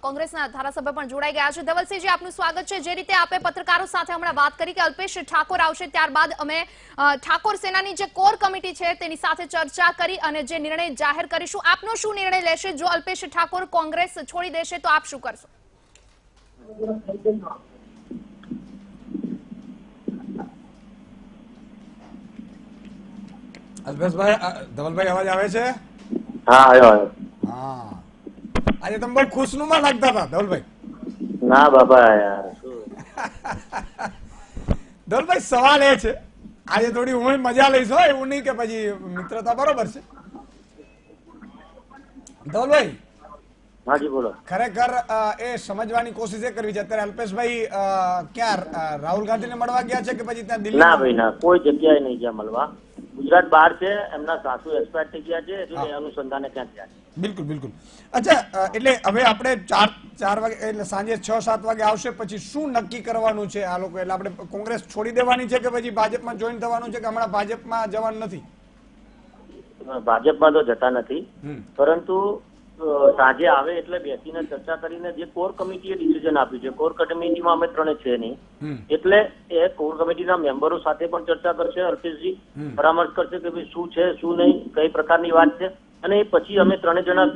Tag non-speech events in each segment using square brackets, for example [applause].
કોંગ્રેસના ધારાસભ્ય પણ જોડાઈ ગયા છે. ધવલસિંહજી આપનું સ્વાગત છે. જે રીતે આપે પત્રકારો સાથે હમણાં વાત કરી કે અલ્પેશ ઠાકોર આવશે ત્યારબાદ અમે ઠાકોર સેનાની જે કોર કમિટી છે તેની સાથે ચર્ચા કરી અને જે નિર્ણય જાહેર કરીશું. આપનો શું નિર્ણય લેશે? જો અલ્પેશ ઠાકોર કોંગ્રેસ છોડી દેશે તો આપ શું કરશો? અલ્પેશભાઈ ધવલભાઈ અવાજ આવે છે? હા આવ્યો આવ્યો. આજે તમે બહુ ખુશનુમા લાગતા હતા ધવલભાઈ. ના બાબા યાર. ધવલભાઈ સવાલ એ છે આજે થોડી હું મજા લઈશ હોય એવું નહીં કે પછી મિત્રતા બરોબર છે. ધવલભાઈ હાજી બોલો. ખરેખર એ સમજવાની કોશિશ એ કરવી છે. અત્યારે અલ્પેશભાઈ ક્યાં રાહુલ ગાંધીને મળવા ગયા છે કે પછી ત્યાં ના દિલ્હી ભાઈ ના કોઈ જગ્યાએ નહીં ગયા મળવા. ગુજરાત બહાર છે એમના સાસુ એક્સપાયર થઈ ગયા છે એટલે અનુસંધાને ક્યાં ગયા છે. બિલકુલ બિલકુલ. અચ્છા એટલે હવે આપણે ચાર ચાર વાગે એટલે સાંજે છ સાત વાગે આવશે પછી શું નક્કી કરવાનું છે આ લોકો? એટલે આપણે કોંગ્રેસ છોડી દેવાની છે કે પછી ભાજપમાં જોઈન થવાનું છે કે હમણાં ભાજપમાં જવાનું નથી? ભાજપમાં તો જતા નથી. પરંતુ સાંજે આવે એટલે બેસીને ચર્ચા કરીને જે કોર કમિટીએ ડિસિઝન આપ્યું છે કોર કમિટીમાં અમે ત્રણે છે નહીં. એટલે એ કોર કમિટીના મેમ્બરો સાથે પણ ચર્ચા કરશે અલ્પેશજી પરામર્શ કરશે કે ભાઈ શું છે શું નહીં કઈ પ્રકારની વાત છે. અને એ પછી અમે ત્રણે જણા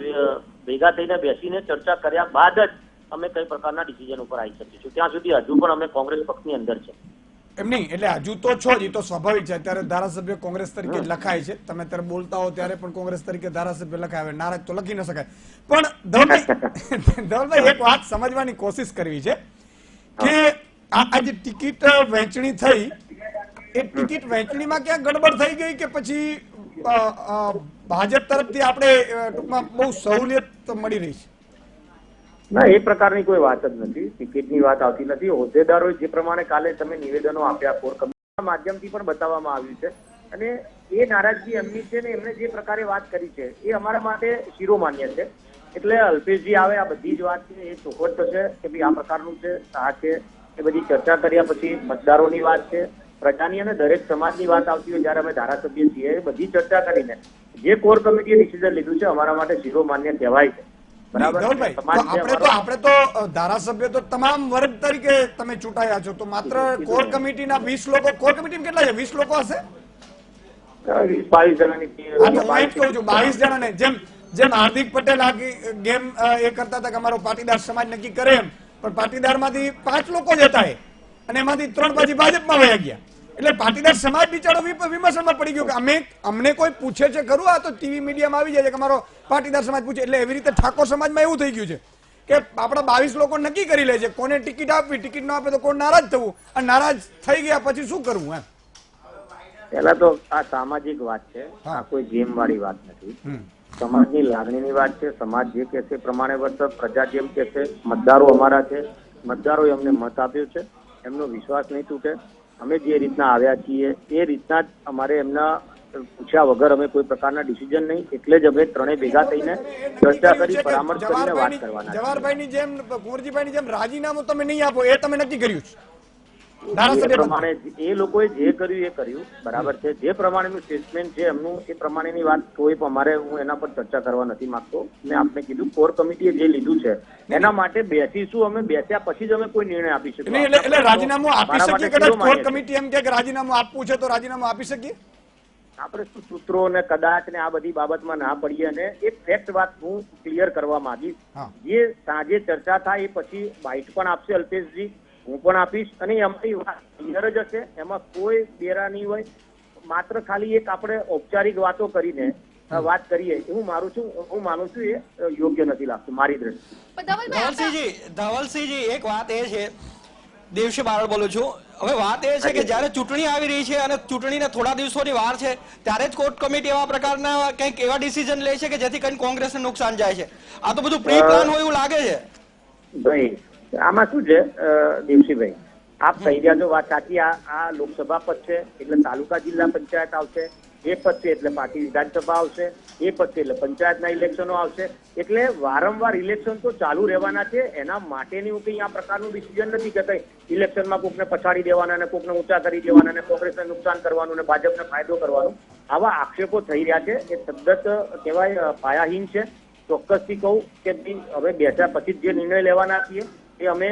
ભેગા થઈને બેસીને ચર્ચા કર્યા બાદ જ અમે કઈ પ્રકારના ડિસિઝન ઉપર આવી શકીશું. ત્યાં સુધી હજુ પણ અમે કોંગ્રેસ પક્ષની અંદર છે. એમ નહીં એટલે હજુ તો છો જ એ તો સ્વાભાવિક છે. અત્યારે ધારાસભ્ય કોંગ્રેસ તરીકે લખાય છે. તમે અત્યારે બોલતા હો ત્યારે પણ કોંગ્રેસ તરીકે ધારાસભ્ય લખાય. હવે નારાજ તો લખી ન શકાય. પણ ધવલભાઈ [laughs] ધવલભાઈ એક વાત સમજવાની કોશિશ કરવી છે કે આ જે ટિકિટ વહેંચણી થઈ એ ટિકિટ વહેંચણીમાં ક્યાં ગડબડ થઈ ગઈ કે પછી ભાજપ તરફથી આપણે ટૂંકમાં બહુ સહુલિયત મળી રહી છે? ના, એ પ્રકારની કોઈ વાત જ નથી. ટિકિટની વાત આવતી નથી. હોદ્દેદારોએ જે પ્રમાણે કાલે તમે નિવેદનો આપ્યા કોર કમિટીના માધ્યમથી પણ બતાવવામાં આવ્યું છે. અને એ નારાજગી એમની છે ને એમણે જે પ્રકારે વાત કરી છે, એ અમારા માટે શિરોમાન્ય છે. એટલે અલ્પેશજી આવે, આ બધી જ વાત છે, એ ચોખવટ થશે કે ભાઈ આ પ્રકારનું છે, આ છે, એ બધી ચર્ચા કર્યા પછી મતદારોની વાત છે. પ્રજાની અને દરેક સમાજની વાત આવતી હોય જ્યારે અમે ધારાસભ્ય છીએ, એ બધી ચર્ચા કરીને જે કોર કમિટીએ ડિસિઝન લીધું છે, અમારા માટે શિરોમાન્ય કહેવાય છે. આપણે તો. આપણે તો ધારાસભ્ય તો તમામ વર્ગ તરીકે તમે ચૂંટાયા છો. તો માત્ર કોર કમિટીના વીસ લોકો કોર કમિટીમાં કેટલા છે? વીસ લોકો હશે? બાવીસ જણાની જેમ જેમ હાર્દિક પટેલ આખી ગેમ એ કરતા હતા કે અમારો પાટીદાર સમાજ નક્કી કરે એમ. પણ પાટીદારમાંથી પાંચ લોકો જ હતા અને એમાંથી ત્રણ પછી ભાજપમાં વયા ગયા. એટલે પાટીદાર સમાજ બિચારો વિમર્શનમાં પડી ગયો કે અમે અમને કોઈ પૂછે છે ખરું? આ તો ટીવી મીડિયામાં આવી જાય છે કે મારો પાટીદાર સમાજ પૂછે. એટલે એવી રીતે ઠાકોર સમાજમાં એવું થઈ ગયું છે કે આપણા બાવીસ લોકો નક્કી કરી લે છે કોને ટિકિટ આપવી ટિકિટ ન આપે તો કોણ નારાજ થવું? અને નારાજ થઈ ગયા પછી શું કરવું એમ? પેલા તો આ સામાજિક વાત છે. આ કોઈ ગેમ વાળી વાત નથી. સમાજની લાગણીની વાત છે સમાજ જે કે છે પ્રમાણે વર્તન પ્રજા જેમ કે છે મતદારો અમારા છે મતદારોએ અમને મત આપ્યો છે એમનો વિશ્વાસ નહીં તૂટે. અમે જે રીતના આવ્યા છીએ, એ રીતના જ અમારે એમના પૂછ્યા વગર અમે કોઈ પ્રકારના ડિસિઝન નહીં, એટલે જ અમે ત્રણેય ભેગા થઈને ચર્ચા કરી, પરામર્શ કરીને વાત કરવાના. જવાહરભાઈની જેમ કુંવરજીભાઈની જેમ રાજીનામું તમે નહીં આપો, એ તમે નક્કી કર્યું છે ધારાસભ્ય પ્રમાણે એ લોકોએ જે કર્યું એ કર્યું બરાબર છે. જે પ્રમાણેનું સ્ટેટમેન્ટ છે એમનું એ પ્રમાણેની વાત કોઈ પણ અમારે હું એના પર ચર્ચા કરવા નથી માંગતો. મેં આપને કીધું કોર કમિટીએ જે લીધું છે એના માટે બેસીશું અમે બેસ્યા પછી જ અમે કોઈ નિર્ણય આપી શકીએ. એટલે રાજીનામું આપી શકીએ કદાચ કોર કમિટી એમ કે રાજીનામું આપવું છે તો રાજીનામું આપી શકીએ? આપણે શું સૂત્રો ને કદાચ ને આ બધી બાબતમાં ના પડીએ અને એક ફેક્ટ વાત હું ક્લિયર કરવા માંગીશ. જે સાંજે ચર્ચા થાય એ પછી બાઇટ પણ આપશે અલ્પેશજી. હું પણ આપીશ અને અમારી વાત ક્લિયર જ હશે. એમાં કોઈ બેરા નહીં હોય. માત્ર ખાલી એક આપણે ઔપચારિક વાતો કરીને વાત કરીએ. હું મારું છું હું માનું છું એ યોગ્ય નથી લાગતું મારી ધવલસિંહજી ધવલસિંહજી એક વાત એ છે. દેવશે બારડ બોલું છું. હવે વાત એ છે કે જ્યારે ચૂંટણી આવી રહી છે અને ચૂંટણીને થોડા દિવસોની વાર છે ત્યારે જ કોર્ટ કમિટી એવા પ્રકારના કંઈક એવા ડિસિઝન લે છે કે જેથી કરીને કોંગ્રેસને નુકસાન જાય છે. આ તો બધું પ્રી પ્લાન હોય એવું લાગે છે. ભાઈ આમાં શું છે? દેવસીભાઈ આપ કહી રહ્યા છો વાત સાચી, આ લોકસભા પદ છે, એટલે તાલુકા જિલ્લા પંચાયત આવશે, એ પદ છે એટલે પાર્ટી વિધાનસભા આવશે, એ પદ છે એટલે પંચાયતના ઇલેક્શનો આવશે, એટલે વારંવાર ઇલેક્શન તો ચાલુ રહેવાના છે, એના માટેની હું કંઈ આ પ્રકારનું ડિસિઝન નથી કે કંઈ ઇલેક્શનમાં કોકને પછાડી દેવાના અને કોકને ઊંચા કરી દેવાના અને કોંગ્રેસને નુકસાન કરવાનું અને ભાજપને ફાયદો કરવાનો, આવા આક્ષેપો થઈ રહ્યા છે, એ તદ્દત કહેવાય પાયાહીન છે. ચોક્કસથી કહું કે હવે બેઠા પછી જે નિર્ણય લેવાના છીએ એ અમે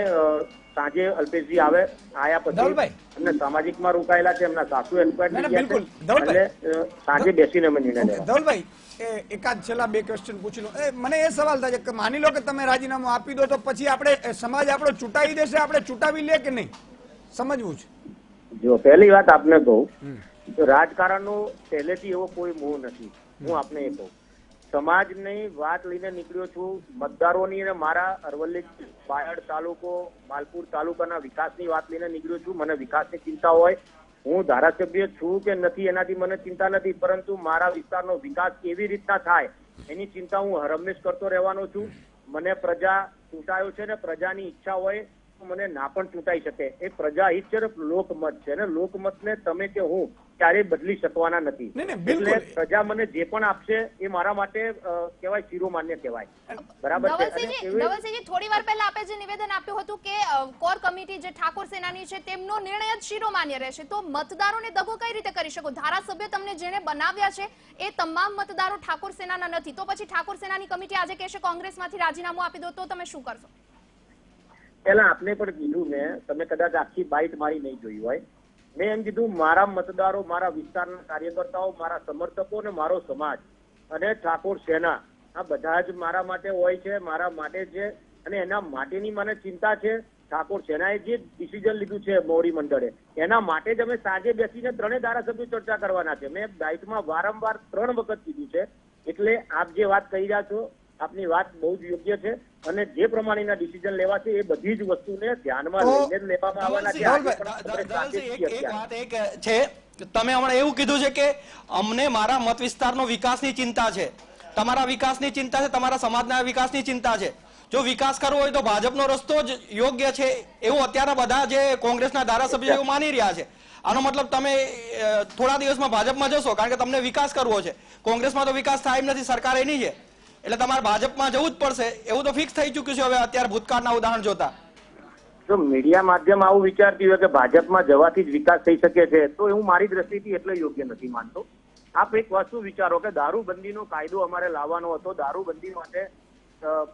સાંજે અલ્પેશજી આવે આયા પછી એમને સામાજિકમાં રોકાયેલા છે એમના સાસુ ધવલભાઈ. એટલે સાંજે બેસીને અમે નિર્ણય લેવા ધવલભાઈ એકાદ છેલ્લા બે ક્વેશ્ચન પૂછી એ મને એ સવાલ થાય કે માની લો કે તમે રાજીનામું આપી દો તો પછી આપણે સમાજ આપણો ચૂંટાવી દેશે આપણે ચૂંટાવી લે કે નહીં? સમજવું છે. જો પહેલી વાત આપને કહું તો રાજકારણનો પહેલેથી એવો કોઈ મોહ નથી. હું આપને એ કહું. સમાજની વાત લઈને નીકળ્યો છું. મતદારોની અને મારા અરવલ્લી બાયડ તાલુકો, માલપુર તાલુકાના વિકાસની વાત લઈને નીકળ્યો છું. મને વિકાસની ચિંતા હોય. હું ધારાસભ્ય છું કે નથી એનાથી મને ચિંતા નથી, પરંતુ મારા વિસ્તારનો વિકાસ કેવી રીતના થાય એની ચિંતા હું હરમેશ કરતો રહેવાનો છું. મને પ્રજા ચૂંટાયો છે ને પ્રજાની ઈચ્છા હોય તો મને ના પણ ચૂંટાઈ શકે. એ પ્રજા હિત છે લોકમત છે ને લોકમતને તમે કે હું ક્યારેય બદલી શકવાના નથી. એટલે પ્રજા મને જે પણ આપશે એ મારા માટે કહેવાય શિરોમાન્ય કહેવાય. બરાબર છે? થોડી વાર પહેલા આપે જે નિવેદન આપ્યું હતું કે કોર કમિટી જે ઠાકોર સેનાની છે તેમનો નિર્ણય જ શિરોમાન્ય રહેશે. તો મતદારોને દગો કઈ રીતે કરી શકો? ધારાસભ્ય તમને જેને બનાવ્યા છે એ તમામ મતદારો ઠાકોર સેનાના નથી. તો પછી ઠાકોર સેનાની કમિટી આજે કહેશે કોંગ્રેસમાંથી રાજીનામું આપી દો તો તમે શું કરશો? પહેલા આપને પણ કીધું મેં તમે કદાચ આખી બાઇટ મારી નહીં જોઈ હોય. મેં એમ કીધું, મારા મતદારો, મારા વિસ્તારના કાર્યકર્તાઓ, મારા સમર્થકો અને મારો સમાજ અને ઠાકોર સેના, આ બધા જ મારા માટે હોય છે, મારા માટે છે અને એના માટેની મને ચિંતા છે. ઠાકોર સેનાએ જે ડિસિઝન લીધું છે મોવડી મંડળે, એના માટે જ અમે સાંજે બેસીને ત્રણેય ધારાસભ્યો ચર્ચા કરવાના છે. મેં બાઇટમાં વારંવાર ત્રણ વખત કીધું છે. એટલે આપ જે વાત કહી રહ્યા છો આપની વાત બહુ જ યોગ્ય છે અને જે પ્રમાણેના ડિસિઝન લેવા છે એ બધી જ વસ્તુને ધ્યાનમાં લઈને જ લેવામાં આવવાના છે. એક વાત એક છે તમે હમણાં એવું કીધું છે કે અમને મારા મત વિસ્તારનો વિકાસની ચિંતા છે. તમારા વિકાસની ચિંતા છે તમારા સમાજના વિકાસની ચિંતા છે. જો વિકાસ કરવો હોય તો ભાજપનો રસ્તો જ યોગ્ય છે એવું અત્યારે બધા જે કોંગ્રેસના ધારાસભ્યો એવું માની રહ્યા છે. આનો મતલબ તમે થોડા દિવસમાં ભાજપમાં જશો કારણ કે તમને વિકાસ કરવો છે. કોંગ્રેસમાં તો વિકાસ થાય એમ નથી સરકાર એની છે. એટલે તમારે ભાજપમાં જવું જ પડશે. એવું તો ફિક્સ થઈ ચુક્યું છે. હવે અત્યારે ભૂતકાળના ઉદાહરણ જોતા. જો મીડિયા માધ્યમ આવું વિચારતી હોય કે ભાજપમાં જવાથી જ વિકાસ થઈ શકે છે, તો હું મારી દ્રષ્ટિથી એટલે યોગ્ય નથી માનતો. આપ એક વસ્તુ વિચારો કે દારૂબંધીનો કાયદો અમારે લાવવાનો હતો. દારૂબંધી માટે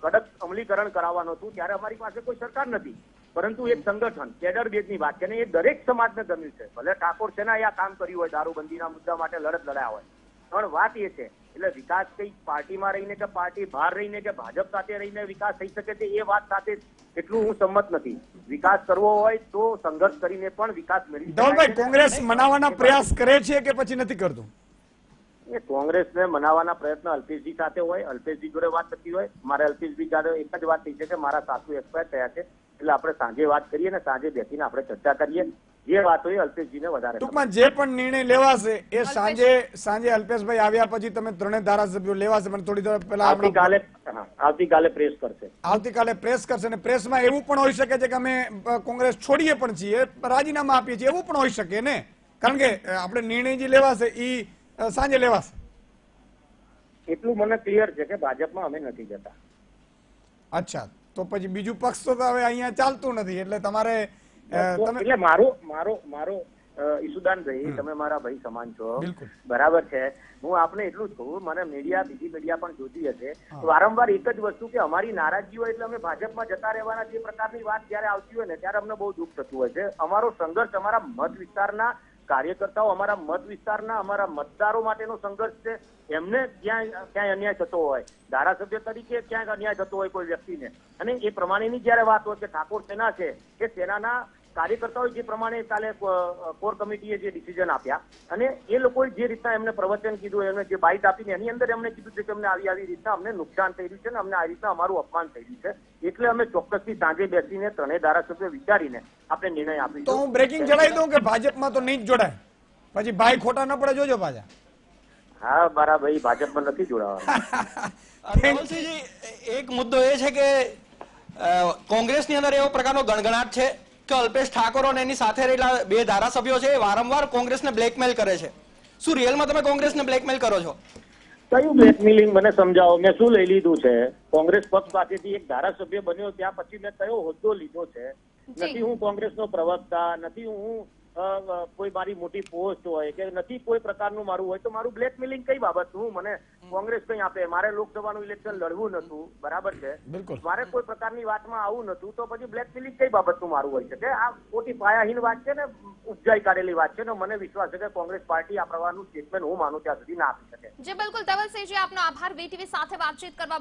કડક અમલીકરણ કરાવવાનું હતું. ત્યારે અમારી પાસે કોઈ સરકાર નથી. પરંતુ એક સંગઠન, કેડર બેઝની વાત છે ને, એ દરેક સમાજને ગમ્યું છે. ભલે ઠાકોર સેનાએ આ કામ કર્યું હોય, દારૂબંધીના મુદ્દા માટે લડત લડાયા હોય. પણ વાત એ છે એટલે વિકાસ કઈ પાર્ટીમાં રહીને કે પાર્ટી બહાર રહીને કે ભાજપ સાથે રહીને વિકાસ થઈ શકે છે એ વાત સાથે એટલું હું સંમત નથી. વિકાસ કરવો હોય તો સંઘર્ષ કરીને પણ વિકાસ મેળવી ધવલભાઈ કોંગ્રેસ મનાવવાના પ્રયાસ કરે છે કે પછી નથી કરતું? એ કોંગ્રેસને મનાવવાના પ્રયત્ન અલ્પેશજી સાથે હોય અલ્પેશજી જોડે વાત થતી હોય. મારે અલ્પેશજી સાથે એક જ વાત થઈ છે કે મારા સાસુ એક્સપાયર થયા છે. એટલે આપણે સાંજે વાત કરીએ ને સાંજે બેસીને આપણે ચર્ચા કરીએ. જે વાતો અલ્પેશજીને વધારે ટૂંકમાં જે પણ નિર્ણય લેવાશે એ સાંજે સાંજે અલ્પેશભાઈ આવ્યા પછી તમે ત્રણેય ધારાસભ્યો લેવાશે પણ થોડી દર પહેલા આવતીકાલે આવતીકાલે પ્રેસ કરશે. આવતીકાલે પ્રેસ કરશે અને પ્રેસમાં એવું પણ હોઈ શકે છે કે અમે કોંગ્રેસ છોડીએ પણ છીએ રાજીનામા આપીએ છીએ એવું પણ હોઈ શકે ને? કારણ કે આપણે નિર્ણય જે લેવાશે એ સાંજે લેવાશે. એટલું મને ક્લિયર છે કે ભાજપમાં અમે નથી જતા. અચ્છા તો પછી બીજું પક્ષ તો હવે અહીંયા ચાલતું નથી એટલે તમારે એટલે મારો મારો મારો ઈસુદાન ભાઈ તમે મારા ભાઈ સમાન છો. બરાબર છે. હું આપને એટલું જ કહું મને મીડિયા બીજી મીડિયા પણ જોતી હશે. વારંવાર એક જ વસ્તુ કે અમારી નારાજગી હોય એટલે અમે ભાજપમાં જતા રહેવાના જે પ્રકારની વાત જયારે આવતી હોય ને ત્યારે અમને બહુ દુઃખ થતું હોય છે. અમારો સંઘર્ષ અમારા મત વિસ્તારના કાર્યકર્તાઓ અમારા મત વિસ્તારના અમારા મતદારો માટેનો સંઘર્ષ છે. એમને ક્યાંય ક્યાંય અન્યાય થતો હોય. ધારાસભ્ય તરીકે ક્યાંક અન્યાય થતો હોય કોઈ વ્યક્તિને. અને એ પ્રમાણેની જ્યારે વાત હોય કે ઠાકોર સેના છે કે સેનાના કાર્યકર્તાઓએ જે પ્રમાણે કાલે કોર કમિટીએ જે ડિસિઝન આપ્યા અને એ લોકોએ જે રીતના એમને પ્રવચન કીધું એમને જે બાઇટ આપીને એની અંદર એમને કીધું છે કે અમને આવી આવી રીતના અમને નુકસાન થઈ રહ્યું છે અને અમને આ રીતના અમારું અપમાન થઈ રહ્યું છે. એટલે અમે ચોક્કસથી સાંજે બેસીને ત્રણેય ધારાસભ્યો વિચારીને આપણે નિર્ણય તો આપીશું હું બ્રેકિંગ જણાવી દઉં કે ભાજપમાં તો નહીં જ જોડાય? પછી ભાઈ ખોટા ન પડે જોજો પાછા. હા મારા ભાઈ ભાજપમાં નથી જોડાવા [laughs] એક મુદ્દો એ છે કે કોંગ્રેસની અંદર એવો પ્રકારનો ગણગણાટ છે કે અલ્પેશ ઠાકોર અને એની સાથે રહેલા બે ધારાસભ્યો છે એ વારંવાર કોંગ્રેસને બ્લેકમેલ કરે છે. શું રિયલમાં તમે કોંગ્રેસને બ્લેકમેલ કરો છો? કયું બ્લેકમેલિંગ મને સમજાવો? મેં શું લઈ લીધું છે? કોંગ્રેસ પક્ષ પાસેથી એક ધારાસભ્ય બન્યો ત્યાં પછી મેં કયો હોદ્દો લીધો છે? નથી હું કોંગ્રેસનો પ્રવક્તા નથી હું કોઈ મારી મોટી પોસ્ટ હોય કે નથી કોઈ પ્રકારનું મારું હોય તો મારું બ્લેકમેલિંગ કઈ બાબતનું મને કોંગ્રેસ કઈ આપે? મારે લોકસભાનું ઇલેક્શન લડવું નતું બરાબર છે? મારે કોઈ પ્રકારની વાતમાં આવું નતું તો પછી બ્લેકમેલિંગ કઈ બાબતનું મારું હોય છે? કે આ ખોટી પાયાહીન વાત છે ને ઉપજાઈ કાઢેલી વાત છે ને મને વિશ્વાસ છે કે કોંગ્રેસ પાર્ટી આ પ્રવાહનું સ્ટેટમેન્ટ હું માનું ત્યાં સુધી ના આપી શકે. જે બિલકુલ. ધવલસિંહજી આપનો આભાર. વીટીવી સાથે વાતચીત કરવા